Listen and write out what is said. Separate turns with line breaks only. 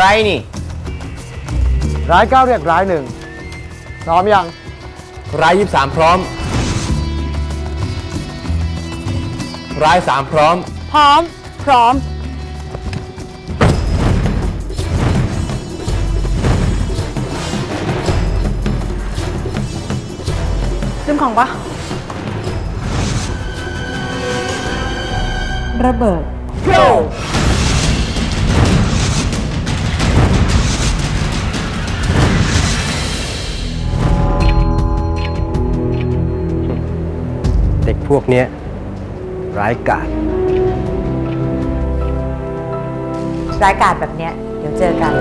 ใครนี่
ร้ายเก้าเรียกร้ายหนึ่งพร้อมยัง
รายยี่สามพร้อมรายสามพร้อม
พร้อม พร้อม ลืมของปะ
ระเบิด
เพวกเนี้ยร้ายกาจ
ร้ายกาศแบบเนี้ยเดี๋ยวเจอกัน